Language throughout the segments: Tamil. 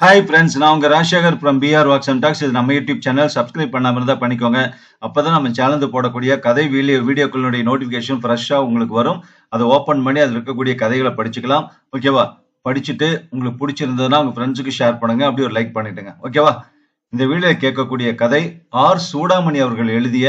ஹாய் ஃப்ரெண்ட்ஸ் நான் உங்கள் Rajasekar from PR walks and talks இது நம்ம யூடியூப் சேனல் சப்ஸ்கிரைப் பண்ணாமல் இருந்தால் பண்ணிக்கோங்க. அப்பதான் நம்ம சேனல் போடக்கூடிய கதை வீடியோ வீடியோக்களுடைய நோட்டிஃபிகேஷன் ஃப்ரெஷ்ஷாக உங்களுக்கு வரும். அதை ஓப்பன் பண்ணி அதில் இருக்கக்கூடிய கதைகளை படிச்சுக்கலாம். ஓகேவா படிச்சுட்டு உங்களுக்கு பிடிச்சிருந்ததுன்னா உங்கள் ஃப்ரெண்ட்ஸுக்கு ஷேர் பண்ணுங்க. அப்படி ஒரு லைக் பண்ணிவிடுங்க ஓகேவா இந்த வீடியோ கேட்கக்கூடிய கதை ஆர் சூடாமணி அவர்கள் எழுதிய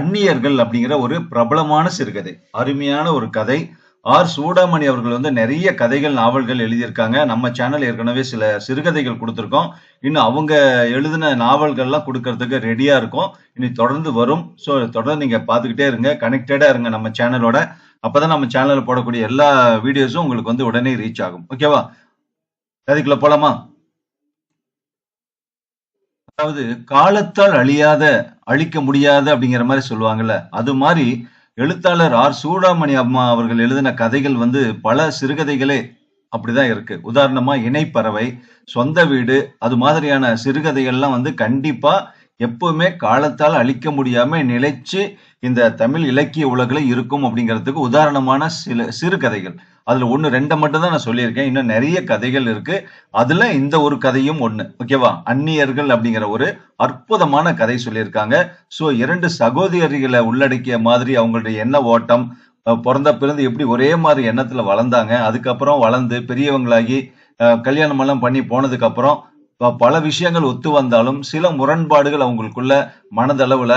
அந்நியர்கள் அப்படிங்கிற ஒரு பிரபலமான சிறுகதை. அருமையான ஒரு கதை. ஆர் சூடாமணி அவர்கள் வந்து நிறைய கதைகள் நாவல்கள் எழுதியிருக்காங்க. நம்ம சேனல் ஏற்கனவே சில சிறுகதைகள் கொடுத்துருக்கோம். இன்னும் அவங்க எழுதின நாவல்கள்லாம் கொடுக்கறதுக்கு ரெடியா இருக்கும். இனி தொடர்ந்து வரும். ஸோ தொடர்ந்து நீங்க பார்த்துக்கிட்டே இருங்க. கனெக்டடா இருங்க நம்ம சேனலோட அப்பதான் நம்ம சேனல்ல போடக்கூடிய எல்லா வீடியோஸும் உங்களுக்கு வந்து உடனே ரீச் ஆகும். ஓகேவா கதைக்குள்ள போலாமா? அதாவது காலத்தால் அழியாத அழிக்க முடியாத அப்படிங்கிற மாதிரி சொல்லுவாங்கல்ல. அது மாதிரி எழுத்தாளர் ஆர். சூடாமணி அம்மா அவர்கள் எழுதின கதைகள் வந்து பல சிறுகதைகளே அப்படிதான் இருக்கு. உதாரணமா இணைப்பறவை சொந்த வீடு அது மாதிரியான சிறுகதைகள்லாம் வந்து கண்டிப்பா எப்பவுமே காலத்தால் அழிக்க முடியாம நிலைச்சு இந்த தமிழ் இலக்கிய உலகில் இருக்கும் அப்படிங்கிறதுக்கு உதாரணமான சில சிறுகதைகள். அதுல ஒன்று ரெண்டை மட்டும் தான் நான் சொல்லியிருக்கேன். இன்னும் நிறைய கதைகள் இருக்கு. அதுல இந்த ஒரு கதையும் ஒண்ணு ஓகேவா அந்நியர்கள் அப்படிங்கிற ஒரு அற்புதமான கதை சொல்லியிருக்காங்க. சோ இரண்டு சகோதரிகளை உள்ளடக்கிய மாதிரி அவங்களுடைய எண்ண ஓட்டம் பிறந்த பிறந்து எப்படி ஒரே மாதிரி எண்ணத்துல வளர்ந்தாங்க அதுக்கப்புறம் வளர்ந்து பெரியவங்களாகி கல்யாணம் எல்லாம் பண்ணி போனதுக்கு அப்புறம் ப- பல விஷயங்கள் ஒத்து வந்தாலும் சில முரண்பாடுகள் அவங்களுக்குள்ள மனதளவுல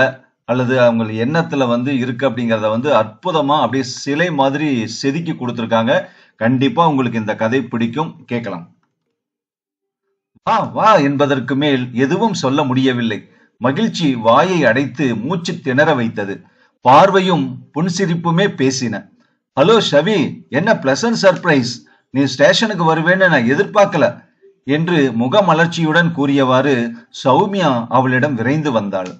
அல்லது அவங்க எண்ணத்துல வந்து இருக்கு அப்படிங்கிறத வந்து அற்புதமா அப்படியே சிலை மாதிரி செதுக்கி கொடுத்துருக்காங்க. கண்டிப்பா உங்களுக்கு இந்த கதை பிடிக்கும். கேட்கலாம். வா வா என்பதற்கு மேல் எதுவும் சொல்ல முடியவில்லை. மகிழ்ச்சி வாயை அடைத்து மூச்சு திணற வைத்தது. பார்வையும் புன்சிரிப்புமே பேசின. ஹலோ ஷவி என்ன பிளசன்ட் சர்ப்ரைஸ் நீ ஸ்டேஷனுக்கு வருவேன்னு நான் எதிர்பார்க்கல என்று முகமலர்ச்சியுடன் கூறியவாறு சௌமியா அவளிடம் விரைந்து வந்தாள்.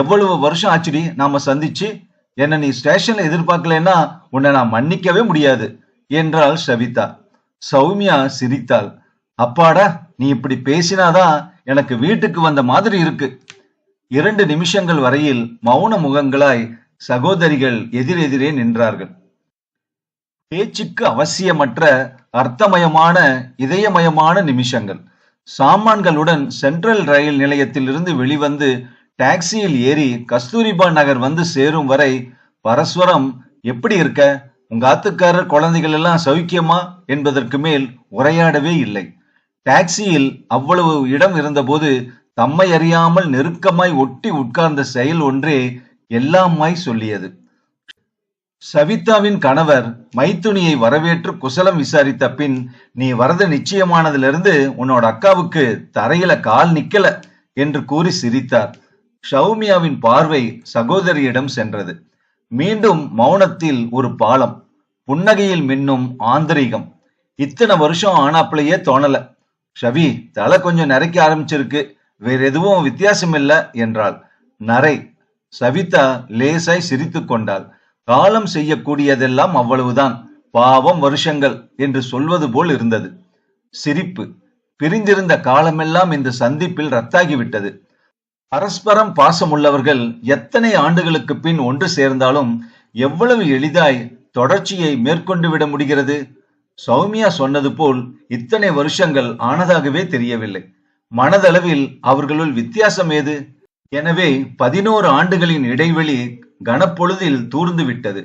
எவ்வளவு வருஷம் ஆச்சுடி நாம சந்திச்சு என்ன நீ ஸ்டேஷன்ல எதிர்பார்க்கலன்னா உன்னை நான் மன்னிக்கவே முடியாது என்றாள் சவிதா. சௌமியா சிரித்தாள். அப்பாடா நீ இப்படி பேசினாதான் எனக்கு வீட்டுக்கு வந்த மாதிரி இருக்கு. இரண்டு நிமிஷங்கள் வரையில் மௌன முகங்களாய் சகோதரிகள் எதிரெதிரே நின்றார்கள். பேச்சுக்கு அவசியமற்ற அர்த்தமயமான இதயமயமான நிமிஷங்கள். சாமான்களுடன் சென்ட்ரல் ரயில் நிலையத்திலிருந்து வெளிவந்து டாக்ஸியில் ஏறி கஸ்தூரிபா நகர் வந்து சேரும் வரை பரஸ்வரம் எப்படி இருக்க? உங்க ஆத்துக்காரர் குழந்தைகள் எல்லாம் சௌக்கியமா? என்பதற்கு மேல் உரையாடவே இல்லை. டாக்ஸியில் அவ்வளவு இடம் இருந்தபோது தம்மை அறியாமல் நெருக்கமாய் ஒட்டி உட்கார்ந்த செயல் ஒன்றே எல்லாமாய் சொல்லியது. சவிதாவின் கணவர் மைத்துனியை வரவேற்று குசலம் விசாரித்த பின் நீ வரது நிச்சயமானதிலிருந்து உன்னோட அக்காவுக்கு தரையில கால் நிக்கல என்று கூறி சிரித்தார். ஷௌமியாவின் பார்வை சகோதரியிடம் சென்றது. மீண்டும் மௌனத்தில் ஒரு பாலம் புன்னகையில் மின்னும் ஆந்தரிகம். இத்தனை வருஷம் ஆனாப்பிலேயே தோணல. ஷவி தலை கொஞ்சம் நரைக்க ஆரம்பிச்சிருக்கு. வேற எதுவும் வித்தியாசம் இல்ல என்றாள். நரை. சவிதா லேசாய் சிரித்து கொண்டாள். காலம் செய்யக்கூடியதெல்லாம் அவ்வளவுதான். பாவம் வருஷங்கள் என்று சொல்வது போல் இருந்தது. சிரிப்பு. பிரிந்திருந்த காலமெல்லாம் இந்த சந்திப்பில் ரத்தாகிவிட்டது. பரஸ்பரம் பாசமுள்ளவர்கள் எத்தனை ஆண்டுகளுக்கு பின் ஒன்று சேர்ந்தாலும் எவ்வளவு எளிதாய் தொடர்ச்சியை மேற்கொண்டு விட முடிகிறது? சௌமியா சொன்னது போல் இத்தனை வருஷங்கள் ஆனதாகவே தெரியவில்லை. மனதளவில் அவர்களுள் வித்தியாசம் ஏது? எனவே பதினோரு ஆண்டுகளின் இடைவெளி கனப்பொழுதில் தூர்ந்து விட்டது.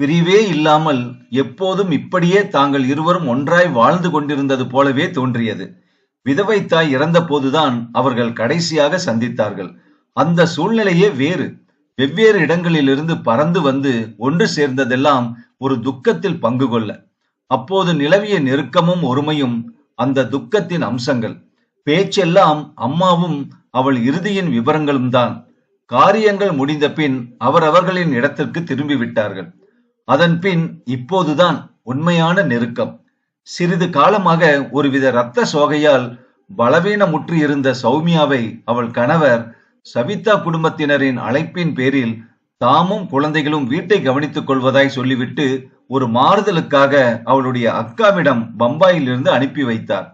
பிரிவே இல்லாமல் எப்போதும் இப்படியே தாங்கள் இருவரும் ஒன்றாய் வாழ்ந்து கொண்டிருந்தது போலவே தோன்றியது. விதவை தாய் இறந்த போதுதான் அவர்கள் கடைசியாக சந்தித்தார்கள். அந்த சூழ்நிலையே வேறு. வெவ்வேறு இடங்களிலிருந்து பறந்து வந்து ஒன்று சேர்ந்ததெல்லாம் ஒரு துக்கத்தில் பங்கு கொள்ள. அப்போது நிலவிய நெருக்கமும் ஒருமையும் அந்த துக்கத்தின் அம்சங்கள். பேச்செல்லாம் அம்மாவும் அவள் இறுதியின் விவரங்களும் தான். காரியங்கள் முடிந்த பின் அவரவர்களின் இடத்திற்கு திரும்பி விட்டார்கள். அதன் பின் இப்போதுதான் உண்மையான நெருக்கம். சிறிது காலமாக ஒருவித இரத்த சோகையால் பலவீனமுற்று இருந்த சௌமியாவை அவள் கணவர் சவிதா குடும்பத்தினரின் அழைப்பின் பேரில் தாமும் குழந்தைகளும் வீட்டை கவனித்துக் கொள்வதாய் சொல்லிவிட்டு ஒரு மாறுதலுக்காக அவளுடைய அக்காவிடம் பம்பாயில் இருந்து அனுப்பி வைத்தார்.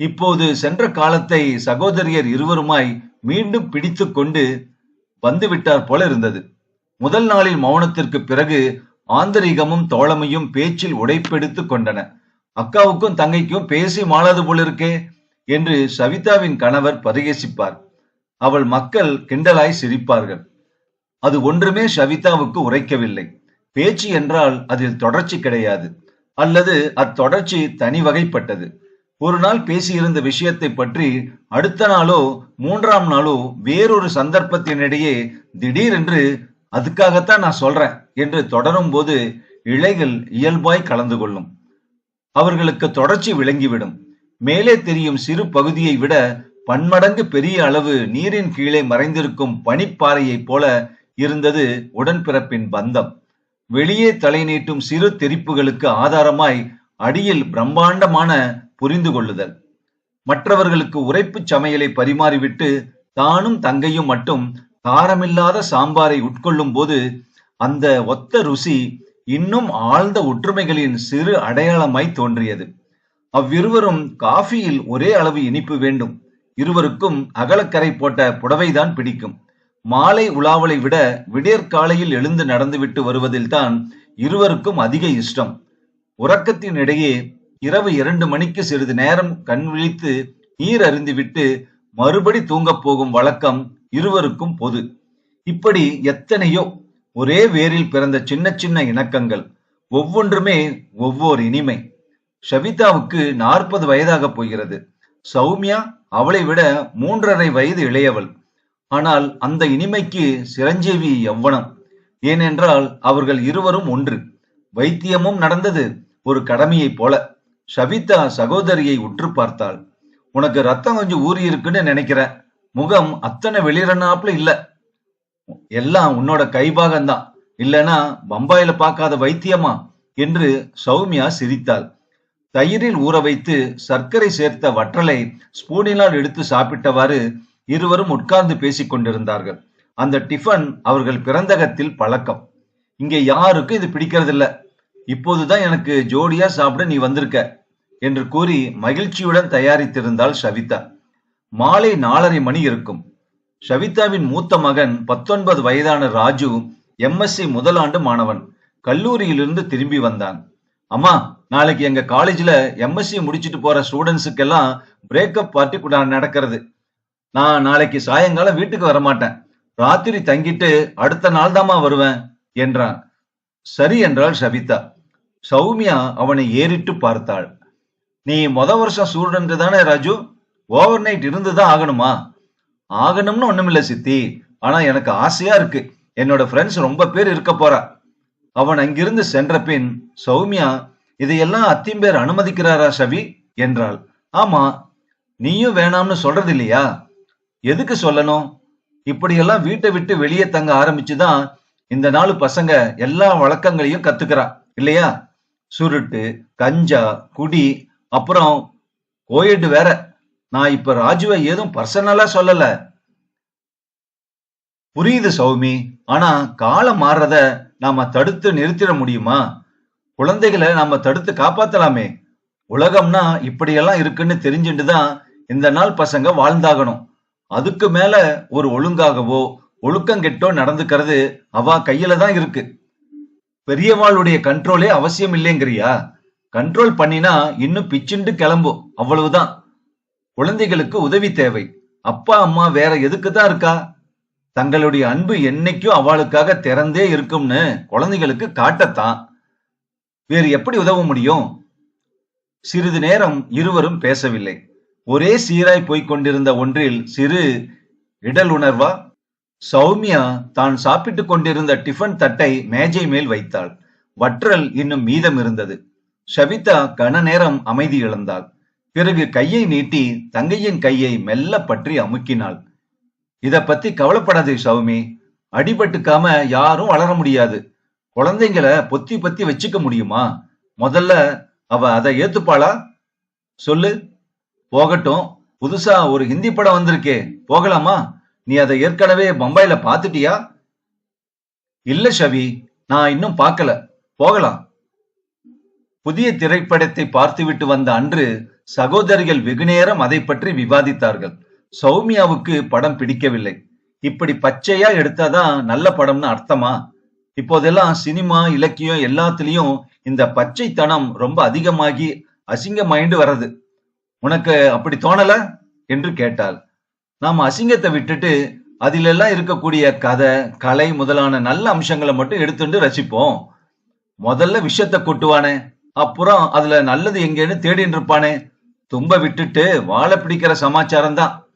இப்போது சென்ற காலத்தை சகோதரியர் இருவருமாய் மீண்டும் பிடித்து கொண்டு வந்துவிட்டார் போல இருந்தது. முதல் நாளில் மௌனத்திற்கு பிறகு ஆந்தரிகமும் தோழமையும் பேச்சில் உடைப்பெடுத்து கொண்டன. அக்காவுக்கும் தங்கைக்கும் பேசி மாளாது போல இருக்கே என்று சவிதாவின் கணவர் பரிகசிப்பார். அவள் மக்கள் கிண்டலாய் சிரிப்பார்கள். அது ஒன்றுமே ஷவிதாவுக்கு உரைக்கவில்லை. பேச்சு என்றால் அதில் தொடர்ச்சி கிடையாது. அல்லது அத்தொடர்ச்சி தனி வகைப்பட்டது. ஒரு நாள் பேசியிருந்த விஷயத்தை பற்றி அடுத்த நாளோ மூன்றாம் நாளோ வேறொரு சந்தர்ப்பத்தினிடையே திடீரென்று அதுக்காகத்தான் நான் சொல்றேன் என்று தொடரும் போது இழைகள் இயல்பாய் கலந்து கொள்ளும். அவர்களுக்கு தொடர்ச்சி விளங்கிவிடும். மேலே தெரியும் சிறு பகுதியை விட பன்மடங்கு பெரிய அளவு நீரின் கீழே மறைந்திருக்கும் பனிப்பாறையைப் போல இருந்தது உடன்பிறப்பின் பந்தம். வெளியே தலை நீட்டும் சிறு தெரிப்புகளுக்கு ஆதாரமாய் அடியில் பிரம்மாண்டமான புரிந்து கொள்ளுதல். மற்றவர்களுக்கு உரைப்பு சமையலை பரிமாறிவிட்டு தானும் தங்கையும் மட்டும் காரமில்லாத சாம்பாரை உட்கொள்ளும் போது அந்த ஒத்த ருசி இன்னும் ஆழ்ந்த ஒற்றுமைகளின் சிறு அடையாளமாய் தோன்றியது. அவ்விருவரும் காஃபியில் ஒரே அளவு இனிப்பு வேண்டும். இருவருக்கும் அகலக்கரை போட்ட புடவைதான் பிடிக்கும். மாலை உலாவலை விட விடியற்காலையில் எழுந்து நடந்துவிட்டு வருவதில்தான் இருவருக்கும் அதிக இஷ்டம். உறக்கத்தின் இடையே இரவு இரண்டு மணிக்கு சிறிது நேரம் கண் விழித்து நீர் அருந்திவிட்டு மறுபடி தூங்கப் போகும் வழக்கம் இருவருக்கும் பொது. இப்படி எத்தனையோ ஒரே வேரில் பிறந்த சின்ன சின்ன இணக்கங்கள் ஒவ்வொன்றுமே ஒவ்வொரு இனிமை. ஷவிதாவுக்கு நாற்பது வயதாக போகிறது. சௌமியா அவளை விட மூன்றரை வயது இளையவள். ஆனால் அந்த இனிமைக்கு சிரஞ்சீவி எவ்வனம். ஏனென்றால் அவர்கள் இருவரும் ஒன்று. வைத்தியமும் நடந்தது ஒரு கடமையைப் போல. ஷவிதா சகோதரியை உற்று பார்த்தாள். உனக்கு ரத்தம் கொஞ்சம் ஊறி இருக்குன்னு நினைக்கிற முகம் அத்தனை வெளிரனாப்புல இல்லை. எல்லாம் உன்னோட கைபாகம்தான். இல்லனா பம்பாயில பார்க்காத வைத்தியமா? என்று சௌமியா சிரித்தாள். தயிரில் ஊற வைத்து சர்க்கரை சேர்த்த வற்றலை ஸ்பூனினால் எடுத்து சாப்பிட்டவாறு இருவரும் உட்கார்ந்து பேசிக் கொண்டிருந்தார்கள். அந்த டிஃபன் அவர்கள் பிறந்தகத்தில் பழக்கம். இங்கே யாருக்கும் இது பிடிக்கிறதில்ல. இப்போதுதான் எனக்கு ஜோடியா சாப்பிட நீ வந்திருக்க என்று கூறி மகிழ்ச்சியுடன் தயாரித்திருந்தாள் சவிதா. மாலை நாலரை மணி இருக்கும். ஷவிதாவின் மூத்த மகன் பத்தொன்பது வயதான ராஜு எம்எஸ்சி முதலாண்டு மாணவன். கல்லூரியிலிருந்து திரும்பி வந்தான். அம்மா நாளைக்கு எங்க காலேஜ்ல எம்எஸ்சி முடிச்சிட்டு போற ஸ்டூடெண்ட்ஸுக்கெல்லாம் பிரேக்கப் பார்ட்டி கூட நடக்கிறது. நான் நாளைக்கு சாயங்காலம் வீட்டுக்கு வரமாட்டேன். ராத்திரி தங்கிட்டு அடுத்த நாள் தாமா வருவேன் என்றான். சரி என்றாள் சவிதா சௌமியா அவனை ஏறிட்டு பார்த்தாள். நீ மொத வருஷம் ஸ்டூடெண்ட் தானே ராஜு? ஓவர் நைட் இருந்துதான் ஆகணுமா? ஆகணும்னு ஒண்ணுமில்ல சித்தி. ஆனா எனக்கு ஆசையா இருக்கு. என்னோட ஃப்ரெண்ட்ஸ் ரொம்ப பேர் இருக்க போறா. அவன் அங்கிருந்து சென்ற பின் சௌமியா இதையெல்லாம் அத்திம்பேர் அனுமதிக்கிறாரா ஷவி என்றாள். ஆமா நீயும் வேணாம்னு சொல்றது இல்லையா எதுக்கு சொல்லணும்? இப்படியெல்லாம் வீட்டை விட்டு வெளியே தங்க ஆரம்பிச்சுதான் இந்த நாலு பசங்க எல்லா வழக்கங்களையும் கத்துக்கிறா. இல்லையா? சுருட்டு கஞ்சா குடி அப்புறம் கோயட்டு வேற. நான் இப்ப ராஜுவை ஏதும் பர்சனலா சொல்லல. புரியுது சௌமி. ஆனா காலம் மாறுறத நாம தடுத்து நிறுத்திட முடியுமா? குழந்தைகளை நாம தடுத்து காப்பாத்தலாமே. உலகம்னா இப்படியெல்லாம் இருக்குன்னு தெரிஞ்சுட்டு தான் இந்த நாள் பசங்க வாழ்ந்தாகணும். அதுக்கு மேல ஒரு ஒழுங்காகவோ ஒழுக்கங்கெட்டோ நடந்துக்கிறது அவ கையில தான் இருக்கு. பெரியவாளுடைய கண்ட்ரோலே அவசியம் இல்லைங்கிறியா? கண்ட்ரோல் பண்ணினா இன்னும் பிச்சுண்டு கிளம்பும். அவ்வளவுதான். குழந்தைகளுக்கு உதவி தேவை. அப்பா அம்மா வேற எதுக்கு தான் இருக்கா? தங்களுடைய அன்பு என்னைக்கும் அவளுக்காக திறந்தே இருக்கும்னு குழந்தைகளுக்கு காட்டத்தான். வேறு எப்படி உதவ முடியும்? சிறிது நேரம் இருவரும் பேசவில்லை. ஒரே சீராய் போய்க் கொண்டிருந்த ஒன்றில் சிறு இடல் உணர்வா சௌமியா தான் சாப்பிட்டு கொண்டிருந்த டிஃபன் தட்டை மேஜை மேல் வைத்தாள். வற்றல் இன்னும் மீதம் இருந்தது. ஷவிதா கன நேரம் அமைதி இழந்தாள். பிறகு கையை நீட்டி தங்கையின் கையை மெல்ல பற்றி அமுக்கினாள். இத பத்தி கவலைப்படாதே சௌமி. அடிபட்டுக்காம யாரும் வளர முடியாது. குழந்தைங்களை பொத்தி பத்தி வச்சுக்க முடியுமா? முதல்ல அவ அதை ஏத்துப்பாளா? சொல்லு. போகட்டும். புதுசா ஒரு ஹிந்தி படம் வந்திருக்கே. போகலாமா? நீ அதை ஏற்கனவே பம்பாயில பாத்துட்டியா இல்ல ஷவி நான் இன்னும் பார்க்கல. போகலாம். புதிய திரைப்படத்தை பார்த்துவிட்டு வந்த அன்று சகோதரிகள் வெகுநேரம் அதை பற்றி விவாதித்தார்கள். சௌமியாவுக்கு படம் பிடிக்கவில்லை. இப்படி பச்சையா எடுத்தாதான் நல்ல படம்னு அர்த்தமா? இப்போதெல்லாம் சினிமா இலக்கியம் எல்லாத்துலயும் இந்த பச்சைத்தனம் ரொம்ப அதிகமாகி அசிங்கமாயிண்டு வர்றது. உனக்கு அப்படி தோணல? என்று கேட்டாள். நாம் அசிங்கத்தை விட்டுட்டு அதிலெல்லாம் இருக்கக்கூடிய கதை கலை முதலான நல்ல அம்சங்களை மட்டும் எடுத்துட்டு ரசிப்போம். முதல்ல விஷத்தை கொட்டுவானே. அப்புறம் அதுல நல்லது எங்கேன்னு தேடின்னு இருப்பானே. தும்ப விட்டுட்டு வாழை பிடிக்கிற சமாச்சாரம் தான்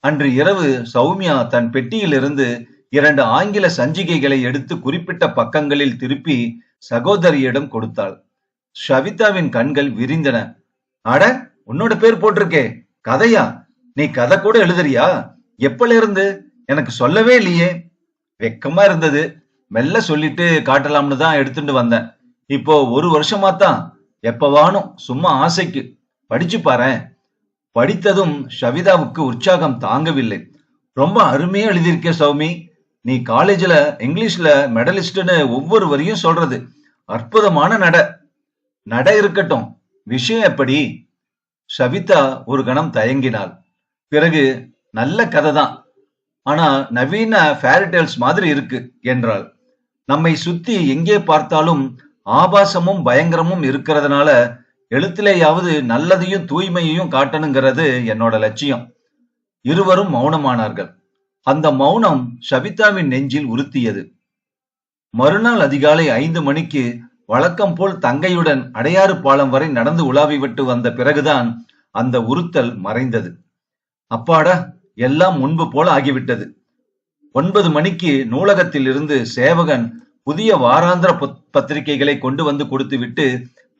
அன்று இரவு சௌமியா தன் பெட்டியிலிருந்து இரண்டு ஆங்கில சஞ்சிகைகளை எடுத்து குறிப்பிட்ட பக்கங்களில் திருப்பி சகோதரியிடம் கொடுத்தாள். ஷவிதாவின் கண்கள் விரிந்தன. அட உன்னோட பேர் போட்டிருக்கே. கதையா? நீ கதை கூட எழுதுறியா? எப்பல இருந்து? எனக்கு சொல்லவே இல்லையே. வெக்கமா இருந்தது. மெல்ல சொல்லிட்டு காட்டலாம்னு தான் எடுத்துட்டு வந்தேன். இப்போ ஒரு வருஷமா தான் எப்பவானும் சும்மா ஆசைக்கு. படிச்சு பாரேன். படித்ததும் ஷவிதாவுக்கு உற்சாகம் தாங்கவில்லை. ரொம்ப அருமையா எழுதியிருக்க சௌமி. நீ காலேஜ்ல இங்கிலீஷ்ல மெடலிஸ்ட்னு ஒவ்வொரு வரியும் சொல்றது. அற்புதமான நட. நட இருக்கட்டும். விஷயம் எப்படி? சவிதா ஒரு கணம் தயங்கினாள். பிறகு நல்ல கதை தான். ஆனா நவீன ஃபேரிடேல்ஸ் மாதிரி இருக்கு என்றாள். நம்மை சுத்தி எங்கே பார்த்தாலும் ஆபாசமும் பயங்கரமும் இருக்கிறதுனால எழுத்திலேயாவது நல்லதையும் தூய்மையையும் காட்டணுங்கிறது என்னோட லட்சியம். இருவரும் மௌனமானார்கள். அந்த மௌனம் ஷவிதாவின் நெஞ்சில் உறுத்தியது. மறுநாள் அதிகாலை ஐந்து மணிக்கு வழக்கம் போல் தங்கையுடன் அடையாறு பாலம் வரை நடந்து உலாவி விட்டு வந்த பிறகுதான் அந்த உறுத்தல் மறைந்தது. அப்பாடா எல்லாம் முன்பு போல ஆகிவிட்டது. ஒன்பது மணிக்கு நூலகத்தில் இருந்து சேவகன் புதிய வாராந்திர பத்திரிகைகளை கொண்டு வந்து கொடுத்துவிட்டு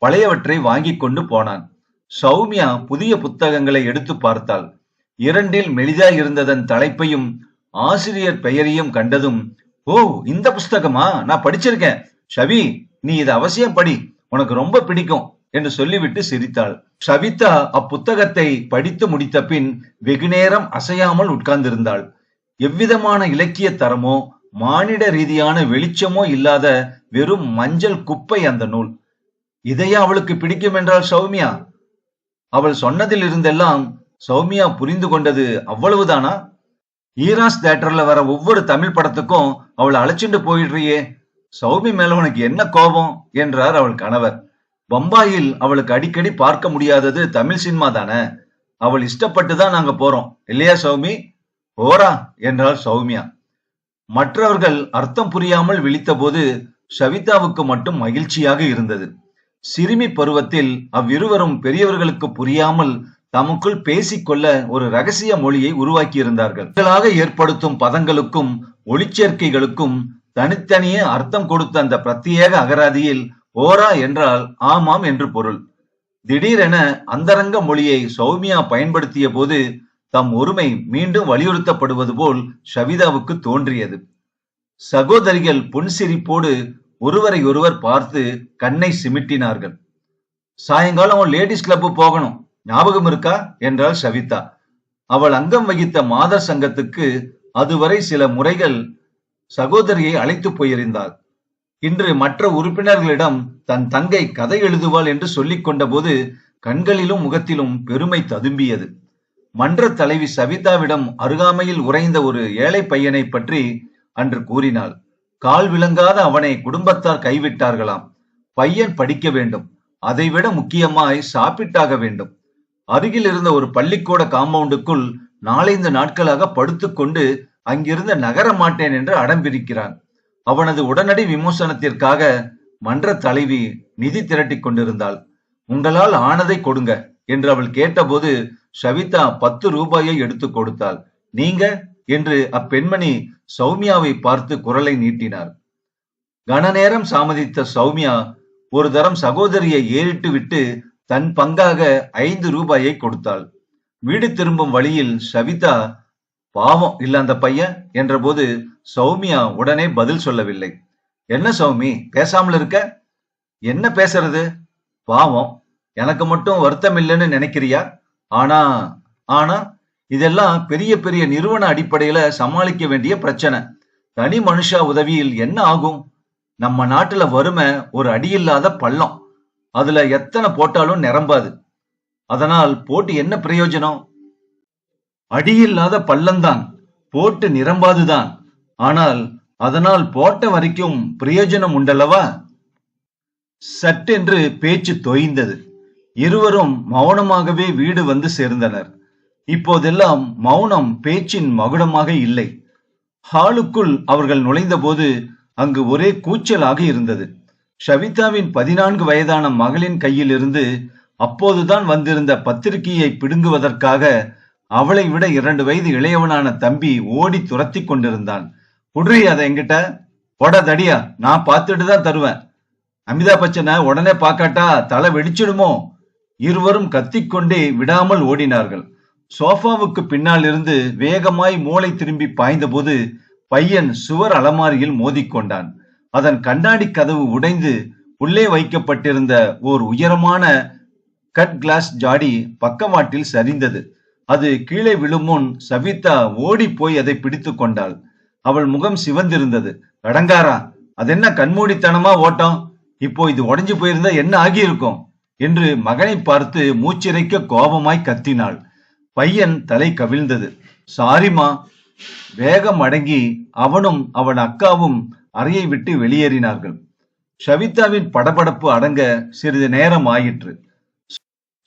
பழையவற்றை வாங்கி கொண்டு போனான். சௌமியா புதிய புத்தகங்களை எடுத்து பார்த்தாள். இரண்டில் மெலிதாய் இருந்ததன் தலைப்பையும் ஆசிரியர் பெயரையும் கண்டதும் ஓ இந்த புஸ்தகமா? நான் படிச்சிருக்கேன். ஷவி நீ இதை அவசியம் படி. உனக்கு ரொம்ப பிடிக்கும் என்று சொல்லிவிட்டு சிரித்தாள். ஷவிதா அப்புத்தகத்தை படித்து முடித்த பின் வெகுநேரம் அசையாமல் உட்கார்ந்திருந்தாள். எவ்விதமான இலக்கிய தரமோ மானிட ரீதியான வெளிச்சமோ இல்லாத வெறும் மஞ்சள் குப்பை அந்த நூல். இதையே அவளுக்கு பிடிக்கும் என்றாள் சௌமியா. அவள் சொன்னதில் இருந்தெல்லாம் சௌமியா புரிந்து கொண்டது அவ்வளவுதானா? ஈராஸ் தியேட்டர்ல வர ஒவ்வொரு தமிழ் படத்துக்கும் அவளை அழைச்சிட்டு போயிடுறியே. சௌமி மேல உனக்கு என்ன கோபம்? என்றார் அவள் கணவர். பம்பாயில் அவளுக்கு அடிக்கடி பார்க்க முடியாதது தமிழ் சினிமா தானே? அவள் இஷ்டப்பட்டு தான் நாங்க போறோம். இல்லையா சௌமி? போரா என்றாள் சௌமியா. மற்றவர்கள் அர்த்தம் புரியாமல் விழித்தபோது சவிதாவுக்கு மட்டும் மகிழ்ச்சியாக இருந்தது. சிறுமி பருவத்தில் அவ்விருவரும் பெரியவர்களுக்கு புரியாமல் தமக்குள் பேசிக்கொள்ள ஒரு ரகசிய மொழியை உருவாக்கியிருந்தார்கள். ஏற்படுத்தும் பதங்களுக்கும் ஒளிச்சேர்க்கைகளுக்கும் தனித்தனியே அர்த்தம் கொடுத்த அந்த பிரத்யேக அகராதியில் ஓரா என்றால் ஆமாம் என்று பொருள். திடீரென அந்தரங்க மொழியை சௌமியா பயன்படுத்திய போது தம் ஒருமை மீண்டும் வலியுறுத்தப்படுவது போல் ஷவிதாவுக்கு தோன்றியது. சகோதரிகள் புன்சிரிப்போடு ஒருவரை ஒருவர் பார்த்து கண்ணை சிமிட்டினார்கள். சாயங்காலம் லேடிஸ் கிளப் போகணும். ஞாபகம் இருக்கா? என்றாள் சவிதா. அவள் அங்கம் வகித்த மாதர் சங்கத்துக்கு அதுவரை சில முறைகள் சகோதரியை அழைத்து போயிருந்தாள். இன்று மற்ற உறுப்பினர்களிடம் தன் தங்கை கதை எழுதுவாள் என்று சொல்லிக் கொண்டபோது கண்களிலும் முகத்திலும் பெருமை ததும்பியது. மன்ற தலைவி சவிதாவிடம் அருகாமையில் உறைந்த ஒரு ஏழை பையனை பற்றி அன்று கூறினாள். கால் விளங்காத அவனை குடும்பத்தார் கைவிட்டார்களாம். பையன் படிக்க வேண்டும். அதைவிட முக்கியமாய் சாப்பிட்டாக வேண்டும். அருகில் இருந்த ஒரு பள்ளிக்கூட காம்பவுண்டுக்குள் நாலைந்து நாட்களாக படுத்துக்கொண்டு அங்கிருந்து நகர மாட்டேன் என்று அடம்பிரிக்கிறான். அவனது உடனடி விமோசனத்திற்காக மன்ற தலைவி நிதி திரட்டிக் கொண்டிருந்தாள். உங்களால் ஆனதை கொடுங்க என்று அவள் கேட்டபோது ஷவிதா பத்து ரூபாயை எடுத்து கொடுத்தாள். நீங்க? என்று அப்பெண்மணி சௌமியாவை பார்த்து குரலை நீட்டினார். கனநேரம் சாமதித்த சௌமியா ஒரு தரம் சகோதரியை ஏறிட்டு விட்டு தன் பங்காக ஐந்து ரூபாயை கொடுத்தாள். வீடு திரும்பும் வழியில் சவிதா பாவம் இல்ல அந்த பையன்? என்றபோது சௌமியா உடனே பதில் சொல்லவில்லை. என்ன சௌமி பேசாமல் இருக்க? என்ன பேசுறது? பாவம் எனக்கு மட்டும் வருத்தம் இல்லைன்னு நினைக்கிறியா? ஆனா ஆனா இதெல்லாம் பெரிய பெரிய நிறுவன அடிப்படையில சமாளிக்க வேண்டிய பிரச்சனை. தனி மனுஷா உதவியில் என்ன ஆகும்? நம்ம நாட்டுல வறுமை ஒரு அடியில்லாத பள்ளம். அதுல எத்தனை போட்டாலும் நிரம்பாது. அதனால் போட்டு என்ன பிரயோஜனம்? அடியில்லாத பள்ளம்தான். போட்டு நிரம்பாதுதான். ஆனால் அதனால் போட்ட வரைக்கும் பிரயோஜனம் உண்டல்லவா? சட்டென்று பேச்சு தொய்ந்தது. இருவரும் மௌனமாகவே வீடு வந்து சேர்ந்தனர். இப்போதெல்லாம் மௌனம் பேச்சின் மகுடமாக இல்லை. ஹாலுக்குள் அவர்கள் நுழைந்தபோது அங்கு ஒரே கூச்சலாக இருந்தது. ஷவிதாவின் பதினான்கு வயதான மகளின் கையிலிருந்து அப்போதுதான் வந்திருந்த பத்திரிகையை பிடுங்குவதற்காக அவளை விட இரண்டு வயது இளையவனான தம்பி ஓடி துரத்தி கொண்டிருந்தான். குடுறி அதை என்கிட்ட போடா தடியா நான் பார்த்துட்டு தான் தருவேன். அமிதாப் பச்சனை உடனே பார்க்காட்டா தலை வெடிச்சிடுமோ? இருவரும் கத்திக்கொண்டே விடாமல் ஓடினார்கள். சோஃபாவுக்கு பின்னால் இருந்து வேகமாய் மூளை திரும்பி பாய்ந்தபோது பையன் சுவர் அலமாரியில் மோதிக்கொண்டான். அதன் கண்ணாடி கதவு உடைந்து உள்ளே வைக்கப்பட்டிருந்த ஓர் உயரமான கட் கிளாஸ் ஜாடி பக்கவாட்டில் சரிந்தது. அது கீழே விழும் முன் சவிதா ஓடி போய் அதை பிடித்து கொண்டாள். அவள் முகம் சிவந்திருந்தது. அடங்காரா அதென்ன கண்மூடித்தனமா ஓட்டம்? இப்போ இது உடஞ்சு போயிருந்தா என்ன ஆகியிருக்கும்? என்று மகனை பார்த்து மூச்சிறைக்க கோபமாய் கத்தினாள். பையன் தலை கவிழ்ந்தது. சாரிமா வேகம் அடங்கி அவனும் அவன் அக்காவும் அறையை விட்டு வெளியேறினார்கள். ஷவிதாவின் படபடப்பு அடங்க சிறிது நேரம் ஆயிற்று.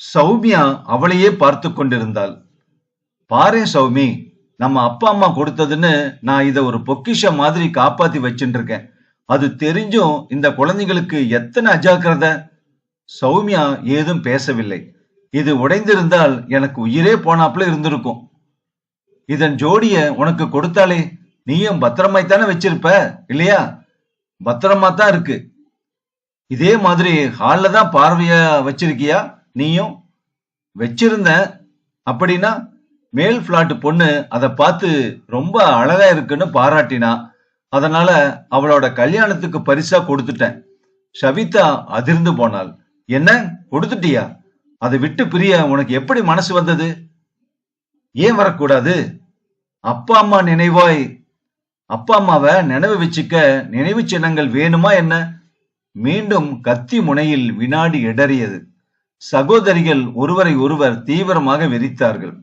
சௌமியா அவளையே பார்த்து கொண்டிருந்தாள். பாரேன் சௌமி நம்ம அப்பா அம்மா கொடுத்ததுன்னு நான் இதை ஒரு பொக்கிஷ மாதிரி காப்பாத்தி வச்சுட்டு இருக்கேன் அது தெரிஞ்சும் இந்த குழந்தைங்களுக்கு எத்தனை அஜாக்கிரதை? சௌமியா ஏதும் பேசவில்லை. இது உடைந்திருந்தால் எனக்கு உயிரே போனாப்புல இருந்திருக்கும். இதன் ஜோடிய உனக்கு கொடுத்தாலே நீயும் பத்திரமாய்த்தானே வச்சிருப்ப இல்லையா? பத்திரமா தான் இருக்கு. இதே மாதிரி ஹால்ல தான் பார்வையா வச்சிருக்கியா நீயும்? வச்சிருந்த அப்படின்னா மேல் பிளாட் பொண்ணு அதை பார்த்து ரொம்ப அழகா இருக்குன்னு பாராட்டினா. அதனால அவளோட கல்யாணத்துக்கு பரிசா கொடுத்துட்டேன். ஷவிதா அதிர்ந்து போனாள். என்ன? கொடுத்துட்டியா? அதை விட்டு பிரிய? உனக்கு எப்படி மனசு வந்தது? ஏன் வரக்கூடாது? அப்பா அம்மா நினைவாய். அப்பா அம்மாவை நினைவு வச்சுக்க நினைவு சின்னங்கள் வேணுமா என்ன? மீண்டும் கத்தி முனையில் வினாடி இடறியது. சகோதரிகள் ஒருவரை ஒருவர் தீவிரமாக வெறித்தார்கள்.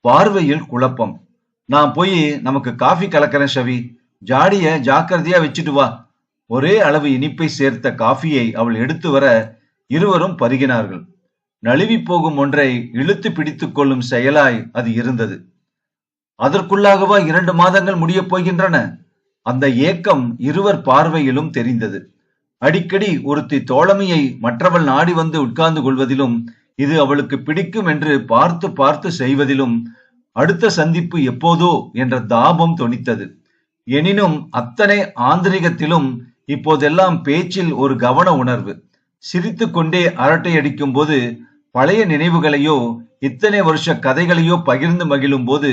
பார்வையில் குழப்பம். நான் போய் நமக்கு காஃபி கலக்கிறேன் ஷவி. ஜாடிய ஜாக்கிரதையா வச்சுட்டு வா. ஒரே அளவு இனிப்பை சேர்த்த காஃபியை அவள் எடுத்து வர இருவரும் பருகினார்கள். நழுவி போகும் ஒன்றை இழுத்து பிடித்துக் கொள்ளும் செயலாய் அது இருந்தது. அதற்குள்ளாகவா இரண்டு மாதங்கள் முடியப் போகின்றன? அந்த ஏக்கம் இருவர் பார்வையிலும் தெரிந்தது. அடிக்கடி ஒருத்தி தோழமையை மற்றவள் நாடி வந்து உட்கார்ந்து கொள்வதிலும் இது அவளுக்கு பிடிக்கும் என்று பார்த்து பார்த்து செய்வதிலும் அடுத்த சந்திப்பு எப்போதோ என்ற தாபம் தொனித்தது. எனினும் அத்தனை ஆந்திரிகத்திலும் இப்போதெல்லாம் பேச்சில் ஒரு கவன உணர்வு. சிரித்து கொண்டே அரட்டை அடிக்கும் போது பழைய நினைவுகளையோ இத்தனை வருஷ கதைகளையோ பகிர்ந்து மகிழும் போது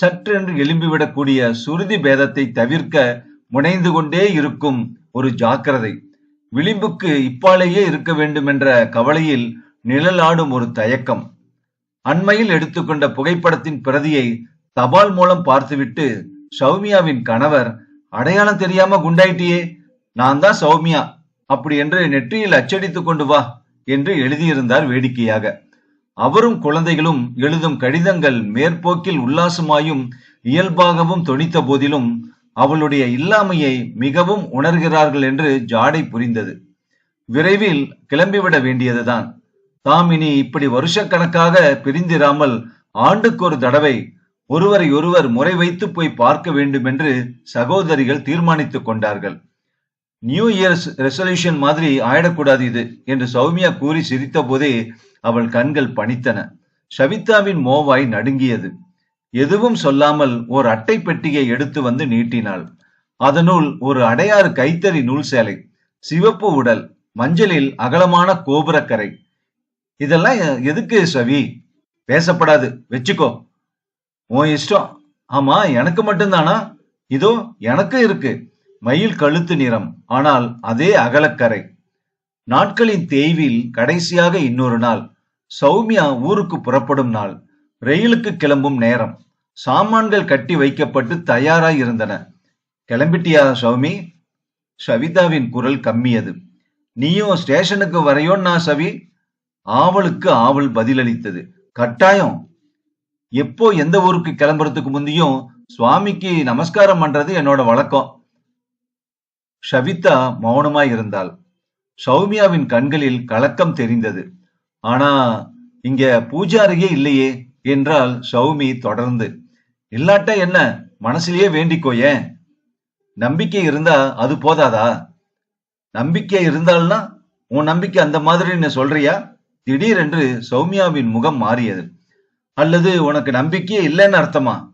சற்றென்று எழும்பிவிடக்கூடிய சுருதி பேதத்தை தவிர்க்க முனைந்து கொண்டே இருக்கும் ஒரு ஜாக்கிரதை. விளிம்புக்கு இப்பாலேயே இருக்க வேண்டும் என்ற கவலையில் நிழலாடும் ஒரு தயக்கம். அண்மையில் எடுத்துக்கொண்ட புகைப்படத்தின் பிரதியை தபால் மூலம் பார்த்துவிட்டு சௌமியாவின் கணவர் அடையாளம் தெரியாம குண்டாயிட்டியே நான் தான் சௌமியா அப்படி என்று நெற்றியில் அச்சடித்துக் கொண்டு வா என்று எழுதியிருந்தார் வேடிக்கையாக. அவரும் குழந்தைகளும் எழுதும் கடிதங்கள் மேற்போக்கில் உல்லாசமாயும் இயல்பாகவும் தொனித்த போதிலும் அவளுடைய இல்லாமையை மிகவும் உணர்கிறார்கள் என்று ஜாடை புரிந்தது. விரைவில் கிளம்பிவிட வேண்டியதுதான். தாம் இனி இப்படி வருஷக்கணக்காக பிரிந்திராமல் ஆண்டுக்கு ஒரு தடவை ஒருவரை ஒருவர் முறை வைத்து போய் பார்க்க வேண்டும் என்று சகோதரிகள் தீர்மானித்துக் கொண்டார்கள். நியூ இயர்ஸ் ரெசல்யூஷன் மாதிரி ஆயிடக்கூடாது இது என்று சௌமியா கூறி சிரித்த போதே அவள் கண்கள் பணித்தன. சவிதாவின் மோவாய் நடுங்கியது. எதுவும் சொல்லாமல் ஓர் அட்டை பெட்டியை எடுத்து வந்து நீட்டினாள். அதனுள் ஒரு அடையாறு கைத்தறி நூல் சேலை சிவப்பு உடல் மஞ்சளில் அகலமான கோபுரக்கரை. இதெல்லாம் எதுக்கு சவி? பேசப்படாது வச்சுக்கோ. உன் இஷ்டம். ஆமா எனக்கு மட்டும்தானா? இதோ எனக்கு இருக்கு. மயில் கழுத்து நிறம் ஆனால் அதே அகலக்கரை. நாட்களின் தேய்வில் கடைசியாக இன்னொரு நாள் சௌமியா ஊருக்கு புறப்படும் நாள் ரயிலுக்கு கிளம்பும் நேரம். சாமான்கள் கட்டி வைக்கப்பட்டு தயாராய் இருந்தன. கிளம்பிட்டியா சௌமி? சவிதாவின் குரல் கம்மியது. நீயும் ஸ்டேஷனுக்கு வரையோன்னா சவி. ஆவலுக்கு ஆவல் பதிலளித்தது. கட்டாயம். எப்போ எந்த ஊருக்கு கிளம்புறதுக்கு முந்தியும் சுவாமிக்கு நமஸ்காரம் பண்றது என்னோட வழக்கம். ஷவிதா மௌனமாய் இருந்தாள். சௌமியாவின் கண்களில் கலக்கம் தெரிந்தது. ஆனா இங்க பூஜாரியே இல்லையே என்றால் சௌமி தொடர்ந்து. இல்லாட்ட என்ன? மனசுலயே வேண்டிக்கோயேன் நம்பிக்கை இருந்தா அது போதாதா? நம்பிக்கை இருந்தால்னா உன் நம்பிக்கை அந்த மாதிரி நீ சொல்றியா? திடீரென்று சௌமியாவின் முகம் மாறியது. அல்லது உனக்கு நம்பிக்கையே இல்லைன்னு அர்த்தமா?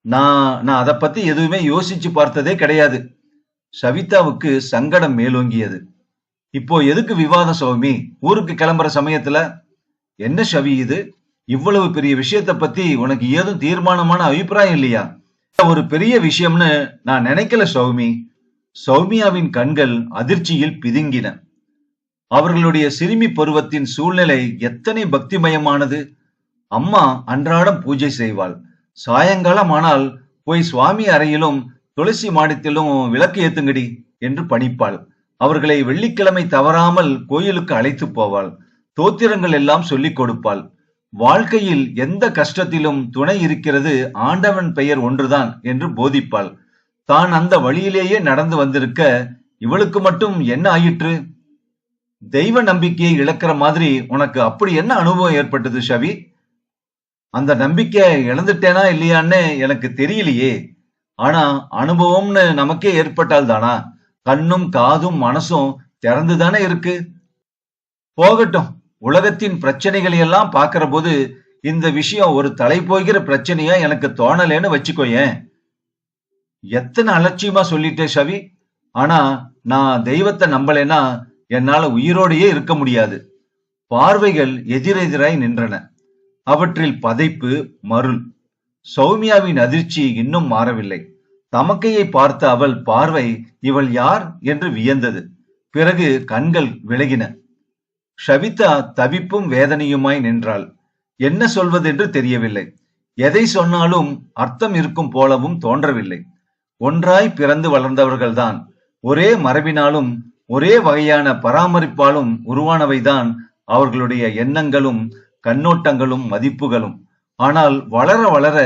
நான் நான் அதை பத்தி எதுவுமே யோசிச்சு பார்த்ததே கிடையாது. சவிதாவுக்கு சங்கடம் மேலோங்கியது. இப்போ எதுக்கு விவாதம் சௌமி? ஊருக்கு கிளம்புற சமயத்துல? என்ன சவி இது? இவ்வளவு பெரிய விஷயத்தை பத்தி உனக்கு ஏதும் தீர்மானமான அபிப்பிராயம் இல்லையா? ஒரு பெரிய விஷயம்னு நான் நினைக்கல சௌமி. சௌமியாவின் கண்கள் அதிர்ச்சியில் பிதுங்கின. அவர்களுடைய சிறுமி பருவத்தின் சூழ்நிலை எத்தனை பக்திமயமானது! அம்மா அன்றாடம் பூஜை செய்வாள். சாயங்காலம் ஆனால் போய் சுவாமி அறையிலும் துளசி மாடத்திலும் விளக்கு ஏத்துங்கடி என்று பணிப்பாள். அவர்களை வெள்ளிக்கிழமை தவறாமல் கோயிலுக்கு அழைத்து போவாள். தோத்திரங்கள் எல்லாம் சொல்லிக் கொடுப்பாள். வாழ்க்கையில் எந்த கஷ்டத்திலும் துணை இருக்கிறது ஆண்டவன் பெயர் ஒன்றுதான் என்று போதிப்பாள். தான் அந்த வழியிலேயே நடந்து வந்திருக்க இவளுக்கு மட்டும் என்ன ஆயிற்று? தெய்வ நம்பிக்கையை இழக்கிற மாதிரி உனக்கு அப்படி என்ன அனுபவம் ஏற்பட்டது ஷவி அந்த நம்பிக்கை இழந்துட்டேனா இல்லையான்னு எனக்கு தெரியலையே. ஆனா அனுபவம்னு நமக்கே ஏற்பட்டால் தானா? கண்ணும் காதும் மனசும் திறந்து தானே இருக்கு? போகட்டும் உலகத்தின் பிரச்சனைகளை எல்லாம் பாக்குற போது இந்த விஷயம் ஒரு தலை போகிற பிரச்சனையா எனக்கு தோணலேன்னு வச்சுக்கோயேன் எத்தனை அலட்சியமா சொல்லிட்டேன் ஷவி ஆனா நான் தெய்வத்தை நம்பலைன்னா என்னால உயிரோடையே இருக்க முடியாது. பார்வைகள் எதிரெதிராய் நின்றன. அவற்றில் பதைப்பு மருள். சௌமியாவின் அதிர்ச்சி இன்னும் மாறவில்லை. தமக்கையை பார்த்த அவள் பார்வை இவள் யார்? என்று வியந்தது. பிறகு கண்கள் விலகின. ஷவிதா தவிப்பும் வேதனையுமாய் நின்றாள். என்ன சொல்வதென்று தெரியவில்லை. எதை சொன்னாலும் அர்த்தம் இருக்கும் போலவும் தோன்றவில்லை. ஒன்றாய் பிறந்து வளர்ந்தவர்கள்தான். ஒரே மரபினாலும் ஒரே வகையான பராமரிப்பாலும் உருவானவைதான் அவர்களுடைய எண்ணங்களும் கண்ணோட்டங்களும் மதிப்புகளும். ஆனால் வளர வளர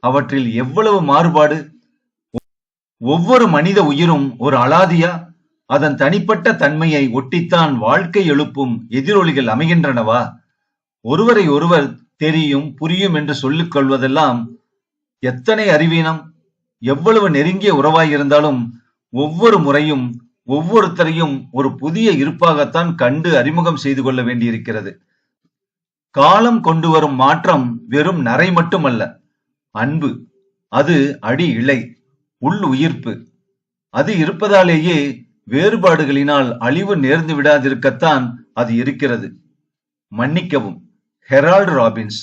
அவற்றில் எவ்வளவு மாறுபாடு? ஒவ்வொரு மனித உயிரும் ஒரு அலாதியா? அதன் தனிப்பட்ட தன்மையை ஒட்டித்தான் வாழ்க்கை எழுப்பும் எதிரொலிகள் அமைகின்றனவா? ஒருவரை ஒருவர் தெரியும் புரியும் என்று சொல்லிக் கொள்வதெல்லாம் எத்தனை அறிவீனம்? எவ்வளவு நெருங்கிய உறவாயிருந்தாலும் ஒவ்வொரு முறையும் ஒவ்வொருத்தரையும் ஒரு புதிய இருப்பாகத்தான் கண்டு அறிமுகம் செய்து கொள்ள வேண்டியிருக்கிறது. காலம் கொண்டு வரும் மாற்றம் வெறும் நரை மட்டுமல்ல. அன்பு அது அடி இலை உள் உயிர்ப்பு. அது இருப்பதாலேயே வேறுபாடுகளினால் அழிவு நேர்ந்து விடாதிருக்கத்தான் அது இருக்கிறது. மன்னிக்கவும் ஹெரால்டு ராபின்ஸ்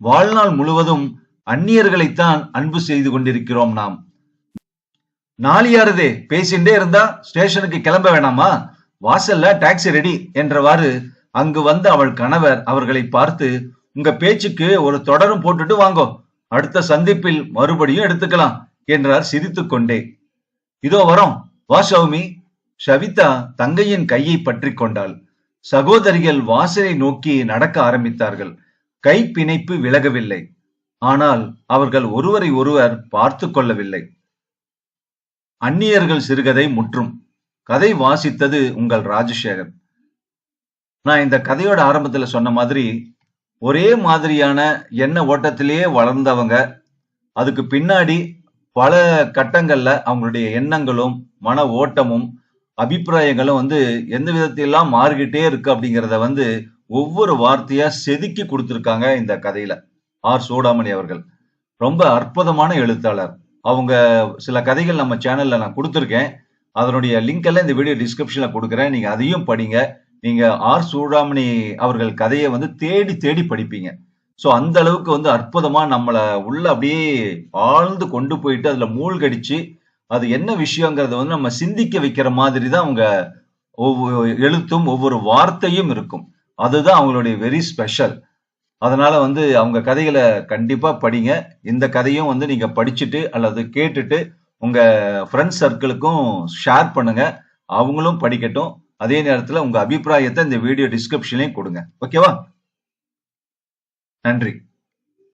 வாழ்நாள் முழுவதும் அந்நியர்களைத்தான் அன்பு செய்து கொண்டிருக்கிறோம் நாம். நாளியாரதே பேசிண்டே இருந்தா ஸ்டேஷனுக்கு கிளம்ப வேணாமா? வாசல்ல டாக்ஸி ரெடி என்றவாறு அங்கு வந்த அவள் கணவர் அவர்களை பார்த்து உங்க பேச்சுக்கு ஒரு தொடரும் போட்டுட்டு வாங்கோ. அடுத்த சந்திப்பில் மறுபடியும் எடுத்துக்கலாம் என்றார் சிரித்துக்கொண்டே இதோ வரோம். வா சௌமி. ஷவிதா தங்கையின் கையை பற்றி கொண்டாள். சகோதரிகள் வாசலை நோக்கி நடக்க ஆரம்பித்தார்கள். கை பிணைப்பு விலகவில்லை. ஆனால் அவர்கள் ஒருவரை ஒருவர் பார்த்து கொள்ளவில்லை. அந்நியர்கள் சிறுகதை முற்றும். கதை வாசித்தது உங்கள் ராஜசேகர். நான் இந்த கதையோட ஆரம்பத்துல சொன்ன மாதிரி ஒரே மாதிரியான எண்ண ஓட்டத்திலேயே வளர்ந்தவங்க அதுக்கு பின்னாடி பல கட்டங்கள்ல அவங்களுடைய எண்ணங்களும் மன ஓட்டமும் அபிப்பிராயங்களும் வந்து எந்த விதத்திலாம் மாறிக்கிட்டே இருக்கு அப்படிங்கிறத வந்து ஒவ்வொரு வார்த்தையா செதுக்கி கொடுத்துருக்காங்க இந்த கதையில. ஆர். சூடாமணி அவர்கள். ரொம்ப அற்புதமான எழுத்தாளர். அவங்க சில கதைகள் நம்ம சேனல்ல நான் கொடுத்துருக்கேன். அதனுடைய லிங்க் எல்லாம் இந்த வீடியோ டிஸ்கிரிப்ஷன்ல கொடுக்குறேன். நீங்க அதையும் படிங்க. நீங்க ஆர் சூடாமணி அவர்கள் கதையை வந்து தேடி தேடி படிப்பீங்க. ஸோ அந்த அளவுக்கு வந்து அற்புதமா நம்மளை உள்ள அப்படியே ஆழ்ந்து கொண்டு போயிட்டு அதுல மூழ்கடிச்சு அது என்ன விஷயங்கிறத வந்து நம்ம சிந்திக்க வைக்கிற மாதிரி தான் அவங்க ஒவ்வொரு எழுத்தும் ஒவ்வொரு வார்த்தையும் இருக்கும். அதுதான் அவங்களுடைய வெரி ஸ்பெஷல் அதனால வந்து அவங்க கதைகளை கண்டிப்பா படிங்க. இந்த கதையும் வந்து நீங்க படிச்சுட்டு அல்லது கேட்டுட்டு உங்க ஃப்ரெண்ட்ஸ் சர்க்கிளுக்கும் ஷேர் பண்ணுங்க. அவங்களும் படிக்கட்டும். அதே நேரத்துல உங்க அபிப்பிராயத்தை இந்த வீடியோ டிஸ்கிரிப்ஷன்லயும் கொடுங்க. ஓகேவா நன்றி.